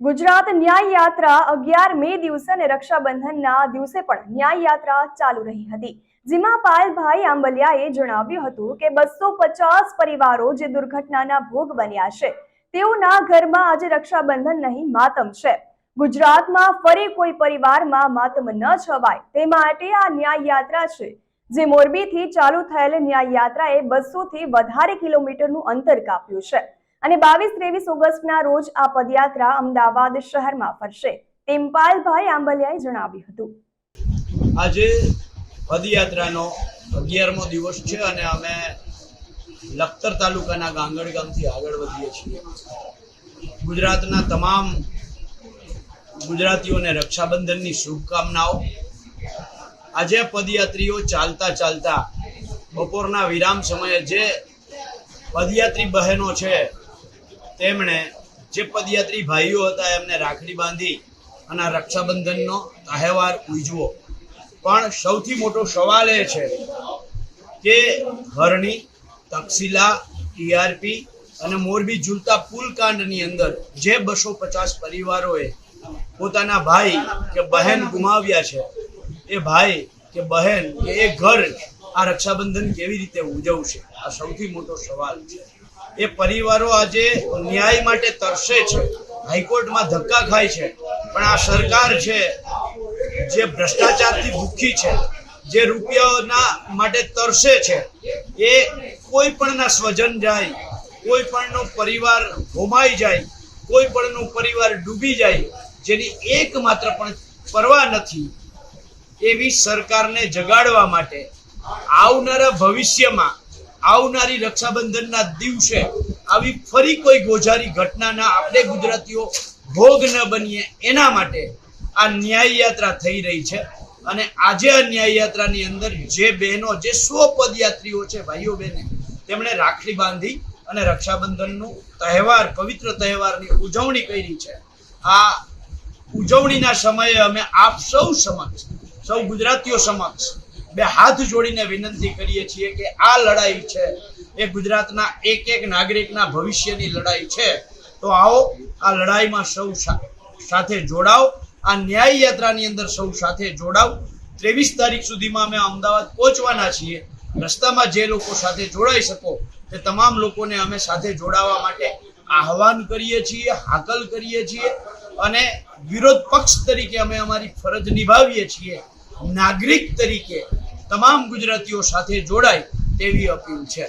ગુજરાત ન્યાય યાત્રા અગિયાર મે દિવસે અને રક્ષાબંધનના દિવસે પણ ન્યાય યાત્રા ચાલુ રહી હતી. જેમાં પાયલભાઈ આંબલિયાએ જણાવ્યું હતું કે બસો પચાસ પરિવારો જે દુર્ઘટનાના ભોગ બન્યા છે, તેઓના ઘરમાં આજે રક્ષાબંધન નહીં, માતમ છે. ગુજરાતમાં ફરી કોઈ પરિવારમાં માતમ ન છવાય, તે માટે આ ન્યાય યાત્રા છે, જે મોરબીથી ચાલુ થયેલ ન્યાય યાત્રાએ બસો થી વધારે કિલોમીટરનું અંતર કાપ્યું છે. અને બાવીસ, ત્રેવીસ ઓગસ્ટના રોજ આ પદયાત્રા અમદાવાદ શહેરમાં ફરશે. તેમ પાલભાઈ આંબલિયાએ જણાવ્યું હતું. આજે પદયાત્રાનો અગિયારમો દિવસ છે અને અમે લખતર તાલુકાના ગાંગડ ગામથી આગળ વધીએ છીએ. ગુજરાતના તમામ ગુજરાતીઓને રક્ષાબંધનની શુભકામનાઓ. આજે પદયાત્રીઓ ચાલતા ચાલતા બપોરના વિરામ સમયે જે પદયાત્રી બહેનો છે તેમણે જે પદયાત્રી ભાઈઓ હતા એમને રાખડી બાંધી અને રક્ષાબંધનનો તહેવાર ઉજવો. પણ સૌથી મોટો સવાલ એ છે કે હરણી, તક્ષિલા ટીઆરપી અને મોરબી ઝૂલતા પુલ કાંડની અંદર જે બસો પચાસ પરિવારોએ પોતાના ભાઈ કે બહેન ગુમાવ્યા છે, એ ભાઈ કે બહેન કે એ ઘર આ રક્ષાબંધન કેવી રીતે ઉજવશે? આ સૌથી મોટો સવાલ છે. એ પરિવારો આજે ન્યાય માટે તરસે છે. હાઈકોર્ટમાં ધક્કા ખાય છે. પણ આ સરકાર છે, જે ભ્રષ્ટાચારથી ભૂખી છે, જે રૂપિયાઓના માટે તરસે છે, એ કોઈ પણના સ્વજન જાય, કોઈ પણનો પરિવાર હોમાઈ જાય, કોઈ પણનો પરિવાર ડૂબી જાય, જેની એકમાત્ર પણ પરવા નથી, એવી સરકારને જગાડવા માટે આવનારા ભવિષ્યમાં આવનારી રક્ષાબંધનના દિવસે આવી ફરી કોઈ ગોઝારી ઘટનાના આપણે ગુજરાતીઓ ભોગ ન બનીએ એના માટે આ ન્યાય યાત્રા થઈ રહી છે. અને આજે આ ન્યાય યાત્રાની અંદર જે બહેનો, જે સો પદયાત્રીઓ છે, ભાઈઓ બહેને, તેમણે રાખડી બાંધી અને રક્ષાબંધનનું તહેવાર, પવિત્ર તહેવારની ઉજવણી કરી છે. આ ઉજવણીના સમયે અમે આપ સૌ સમક્ષ, સૌ ગુજરાતીઓ સમક્ષ બે હાથ જોડીને વિનંતી કરીએ છીએ કે આ લડાઈ છે, એ ગુજરાતના એક એક નાગરિકના ભવિષ્યની લડાઈ છે. તો આવો, આ લડાઈમાં સૌ સાથે જોડાઓ, આ ન્યાય યાત્રાની અંદર સૌ સાથે જોડાવ ત્રેવીસ તારીખ સુધીમાં અમે અમદાવાદ પહોંચવાના છીએ. રસ્તામાં જે લોકો સાથે જોડાઈ શકો, તે તમામ લોકોને અમે સાથે જોડાવા માટે આહવાન કરીએ છીએ, હાકલ કરીએ છીએ અને વિરોધ પક્ષ તરીકે અમે અમારી ફરજ નિભાવીએ છીએ. નાગરિક તરીકે તમામ ગુજરાતીઓ સાથે જોડાય તેવી અપીલ છે.